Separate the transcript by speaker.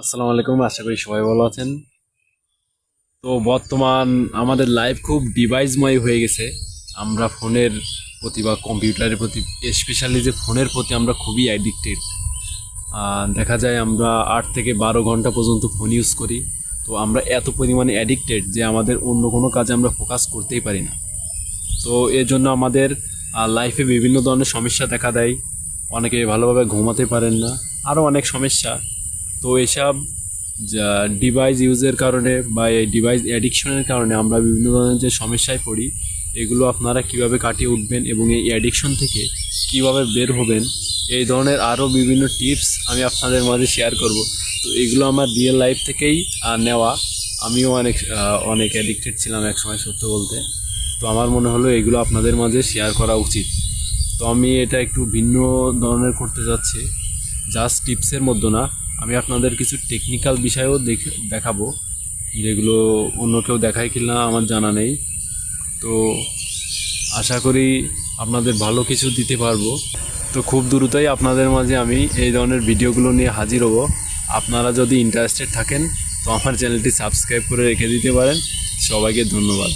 Speaker 1: আসসালামু আলাইকুম, আশা করি সবাই ভালো আছেন। তো বর্তমান আমাদের লাইফ খুব ডিভাইসময় হয়ে গেছে। আমরা ফোনের প্রতি বা কম্পিউটারের প্রতি স্পেশালি যে ফোনের প্রতি আমরা খুবই অ্যাডিক্টেড দেখা যায় আমরা আট থেকে বারো ঘণ্টা পর্যন্ত ফোন ইউজ করি। তো আমরা এত পরিমাণে অ্যাডিক্টেড যে আমাদের অন্য কোনো কাজে আমরা ফোকাস করতেই পারি না। তো এর জন্য আমাদের লাইফে বিভিন্ন ধরনের সমস্যা দেখা দেয়। অনেকে ভালোভাবে ঘুমাতে পারেন না। আরও অনেক সমস্যা। তো এসব ডিভাইস ইউজের কারণে বা এই ডিভাইস অ্যাডিকশনের কারণে আমরা বিভিন্ন ধরনের যে সমস্যায় পড়ি, এগুলো আপনারা কীভাবে কাটিয়ে উঠবেন এবং এই অ্যাডিকশন থেকে কীভাবে বের হবেন, এই ধরনের আরও বিভিন্ন টিপস আমি আপনাদের মাঝে শেয়ার করব। তো এগুলো আমার রিয়েল লাইফ থেকেই নেওয়া। আমিও অনেক অনেক অ্যাডিক্টেড ছিলাম এক সময় সত্য বলতে। তো আমার মনে হলো এগুলো আপনাদের মাঝে শেয়ার করা উচিত। তো আমি এটা একটু ভিন্ন ধরনের করতে যাচ্ছি। জাস্ট টিপসের মধ্যে না। আমি আপনাদের কিছু টেকনিক্যাল বিষয়ও দেখে, দেখাবো, যেগুলো অন্য কেউ দেখায় কি না আমার জানা নেই। তো আশা করি আপনাদের ভালো কিছু দিতে পারব। তো খুব দ্রুতই আপনাদের মাঝে আমি এই ধরনের ভিডিওগুলো নিয়ে হাজির হব। আপনারা যদি ইন্টারেস্টেড থাকেন, তো আমার চ্যানেলটি সাবস্ক্রাইব করে রেখে দিতে পারেন। সবাইকে ধন্যবাদ।